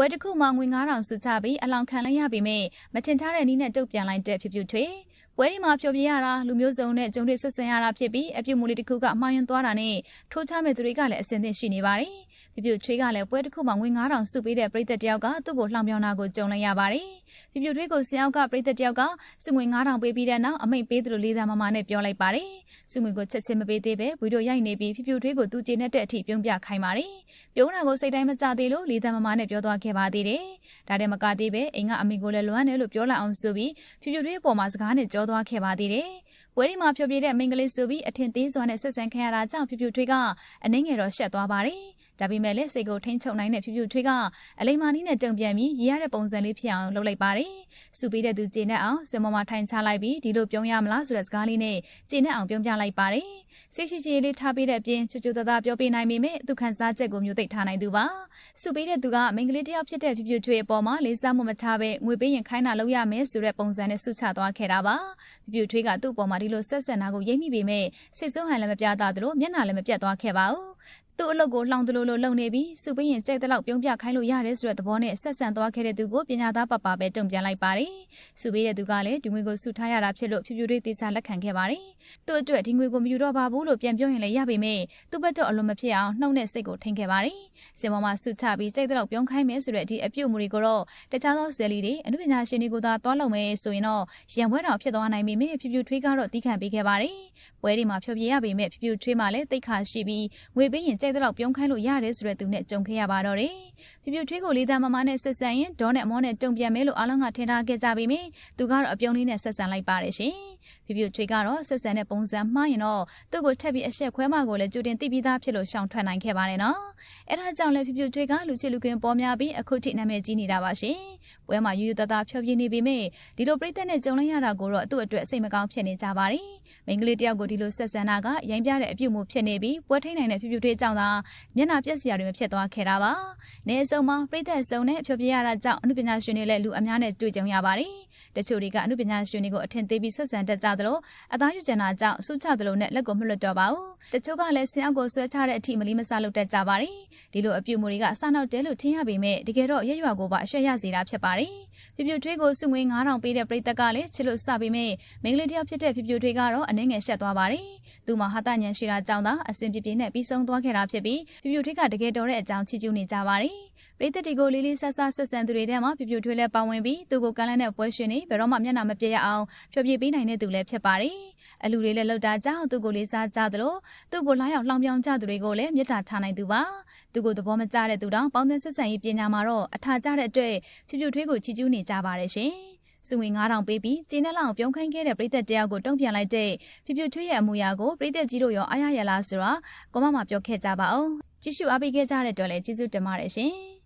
ပွဲတစ်ခုမှာငွေ9000စုချပြီးအလောင်းခံလိုက်ရပေမဲ့မထင်ထားတဲ့နည်းနဲ့တုတ်ပြန်လိုက်တဲ့ဖြူဖြူထွေ ပွဲဒီမှာဖြောပြရတာလူမျိုးစုံနဲ့ဂျုံတွေဆက်ဆံရတာဖြစ်ပြီးအပြုတ်မူလေးတစ်ခုကအမှားယွင်းသွားတာနဲ့ထိုးချမဲ့သူတွေကလည်းအစင်သင့်ရှိနေပါတယ်ဖြူဖြူထွေးကလည်းပွဲတစ်ခုမှာငွေ9000စုပေးတဲ့ပြည်သက်တယောက်ကသူ့ကိုလှောင်ပြောင်းတာကိုကြုံလိုက်ရပါတယ်ဖြူဖြူထွေးကိုဆင်အောက်ကပြည်သက်တယောက်ကစုငွေ9000ပေးပြီးတဲ့နောက်အမိတ်ပေးသလိုလေးစားမမနဲ့ပြောလိုက်ပါတယ်စုငွေကိုချက်ချင်းမပေးသေးပဲဗီဒီယိုရိုက်နေပြီးဖြူဖြူထွေးကိုသူကျေနပ်တဲ့အထိပြုံးပြခိုင်းပါတယ်ပြုံးတာကိုစိတ်တိုင်းမကြသေးလို့လေးစားမမနဲ့ပြောသွားခဲ့ပါသေးတယ်ဒါတည်းမကသေးပဲအိမ်ကအမေကိုလည်းလွမ်းတယ်လို့ပြောလိုက်အောင်ဆိုပြီးဖြူဖြူထွေးအပေါ်မှာစကားနဲ့ကြောသွားခဲ့ပါသေးတယ်ဝဲဒီမှာဖြိုပြတဲ့မိန်းကလေးဆိုပြီးအထင်သေးစွာနဲ့ဆက်ဆံခံရတာကြောင့်ဖြူဖြူထွေးကအနှိမ့်ငယ်တော့ရှက်သွားပါတယ်။ ဒါပေမဲ့လည်းစိတ်ကိုထိန်းချုပ်နိုင်တဲ့ဖြူဖြူထွေးကအလိမ္မာနီးနဲ့တုံပြန်ပြီးရရတဲ့ပုံစံလေးဖြစ်အောင်လုပ်လိုက်ပါတယ်။စူပေးတဲ့သူကျေနပ်အောင်စင်မောမှာထိုင်ချလိုက်ပြီးဒီလိုပြုံးရမလားဆိုတဲ့စကားလေးနဲ့ကျေနပ်အောင်ပြုံးပြလိုက်ပါတယ်။စိတ်ရှိချည်လေးထားပေးတဲ့အပြင်ချူချူတသားပြောပြနိုင်ပေမဲ့သူခံစားချက်ကိုမျိုးသိထားနိုင်သူပါ။စူပေးတဲ့သူကမိန်းကလေးတစ်ယောက်ဖြစ်တဲ့ဖြူဖြူထွေးအပေါ်မှာလေးစားမှုမထားဘဲငွေပေးရင်ခိုင်းတာလုပ်ရမယ်ဆိုတဲ့ပုံစံနဲ့ဆုချသွားခဲ့တာပါ။ဖြူဖြူထွေးကသူ့အပေါ်မှာဒီလိုဆက်ဆံတာကိုရိပ်မိပေမဲ့စိတ်ဆိုးဟန်လည်းမပြသသလိုမျက်နှာလည်းမပြတ်သွားခဲ့ပါဘူး သူ့အလုပ်ကိုလှောင်တလို့လို့လုပ်နေပြီးစုပင်းရင်ကြိုက်တဲ့လောက်ပြုံးပြခိုင်းလို့ရတယ်ဆိုတဲ့သဘောနဲ့ဆက်ဆံသွားခဲ့တဲ့သူကိုပညာသားပပပဲတုံပြန်လိုက်ပါတယ်။စုပေးတဲ့သူကလည်းဒီငွေကိုစုထားရတာဖြစ်လို့ဖြူဖြူလေးတေချာလက်ခံခဲ့ပါတယ်။သူ့အတွက်ဒီငွေကိုမယူတော့ပါဘူးလို့ပြန်ပြောရင်လည်းရပေမဲ့သူ့ဘက်တော့အလိုမဖြစ်အောင်နှုတ်နဲ့စိတ်ကိုထိန်ခဲ့ပါတယ်။စင်ပေါ်မှာစုချပြီးကြိုက်တဲ့လောက်ပြုံးခိုင်းမယ်ဆိုတဲ့ဒီအပြုတ်မှုတွေကိုတော့တခြားသောဇယ်လီတွေအနုပညာရှင်တွေကိုသာတွားလုပ်မယ်ဆိုရင်တော့ရံပွဲတော်ဖြစ်သွားနိုင်ပေမဲ့ဖြူဖြူထွေးကတော့တီးခံပေးခဲ့ပါတယ်။ပွဲဒီမှာဖြောပြရပေမဲ့ဖြူဖြူထွေးမှလည်းတိတ်ခါရှိပြီးငွေပေးရင်ကြိုက်တဲ့လောက်ပြုံးခိုင်းလို့ရတယ်ဆိုတဲ့သူနဲ့ကြုံခဲ့ရပါတော့တယ်။ဖြူဖြူထွေးကိုလေးသားမမနဲ့ဆက်ဆံရင်ဒေါနဲ့အမောနဲ့တုံပြန်မဲလို့အားလုံးကထင်ထားခဲ့ကြပေမယ့်သူကတော့အပြုံးလေးနဲ့ဆက်ဆံလိုက်ပါတယ်ရှင်။ဖြူဖြူထွေးကတော့ဆက်ဆံတဲ့ပုံစံမှားရင်တော့သူ့ကိုထပ်ပြီးအဆက်ခွဲမှကိုလည်းကြိုတင်သိပြီးသားဖြစ်လို့ရှောင်ထွက်နိုင်ခဲ့ပါတယ်နော်။အဲဒါကြောင့်လည်းဖြူဖြူထွေးကလူချစ်လူကင်ပေါ်များပြီးအခုထိနာမည်ကြီးနေတာပါရှင်။ပွဲမှာယူယူတသားဖြောပြနေပေမယ့်ဒီလိုပြိသက်နဲ့ကြုံလိုက်ရတာကိုတော့သူ့အတွက်စိတ်မကောင်းဖြစ်နေကြပါတယ်။မိန်းကလေးတယောက်ကိုဒီလိုဆက်ဆံတာကရိုင်းပြတဲ့အပြုတ်မှုဖြစ်နေပြီးပွဲထိန်နိုင်တဲ့ဖြူဖြူထွေးကြောင့်သာမျက်နှာပြက်စရာတွေမဖြစ်သွားခဲ့တာပါ။နေအစုံမှာပြိသက်စုံနဲ့ဖြောပြရတာကြောင့်အမှုပညာရှင်တွေလည်းလူအများနဲ့တွေ့ကြုံရပါတယ်။တချို့တွေကအမှုပညာရှင်တွေကိုအထင်သေးပြီးဆက်ဆံတတ်ကြသလိုအသားယူကျန်တာကြောင့်စုချသလိုနဲ့လက်ကိုမလွတ်တော့ပါဘူး။တချို့ကလည်းဆင်အောက်ကိုဆွဲချတဲ့အထိမလီမဆလုပ်တတ်ကြပါတယ်။ဒီလိုအပြုတ်မှုတွေကအဆနောက်တဲလို့ထင်ရပေမဲ့တကယ်တော့ရက်ရွာကိုပါအရှက်ရစေတာဖြစ်ပါတယ်။ပြပြထွေးကိုစုငွေ9000ပေးတဲ့ပြည်သက်ကလည်းချစ်လို့စပေမဲ့မိန်းကလေးတယောက်ဖြစ်တဲ့ပြပြထွေးကတော့အနှင်းငယ်ရှက်သွားပါတယ်။သူ့မှာဟာတညံရှိတာကြောင့်သာအစဉ်ပြပြနဲ့ပြီးဆုံးသွားခဲ့တာဖြစ်ပြီးပြပြထွေးကတကယ်တော်တဲ့အကြောင်းချီးကျူးနေကြပါတယ်။ပြည်သက်တွေကိုလေးလေးဆဆဆက်ဆံသူတွေထဲမှာပြပြထွေးလည်းပါဝင်ပြီးသူ့ကိုကမ်းလှမ်းတဲ့ပွဲရှင်နေဘယ်တော့မှမျက်နှာမပြတ်ရအောင်ဖြောပြပေးနိုင်တဲ့သူလည်းဖြစ်ပါတယ်။အလူတွေလည်းလောက်တာကြောင့်သူ့ကိုလေးစားကြသလိုသူ့ကိုလာရောက်လှောင်ပြောင်ကြသူတွေကိုလည်းမေတ္တာထားနိုင်သူပါ။သူ့ကိုသဘောမကျတဲ့သူတောင်ပေါင်းသင်းဆက်ဆံရေးပညာမှာတော့အထာကျတဲ့အတွက်ဖြူဖြူထွေးကိုချီးကျူးနေကြပါတယ်ရှင်။ စုဝင်9000ပေးပြီးကျင်းနဲ့လောက်ပြုံးခိုင်းခဲ့တဲ့ပြည်သက်တယောက်ကိုတုံ့ပြန်လိုက်တဲ့ဖြူဖြူထွေးရဲ့အမူအရာကိုပြည်သက်ကြီးတို့ရောအားရရလားဆိုတော့ကိုမမပြောခဲ့ကြပါအောင်။ကြည့်ရှုအားပေးခဲ့ကြတဲ့အတွက်လည်းကျေးဇူးတင်ပါတယ်ရှင်။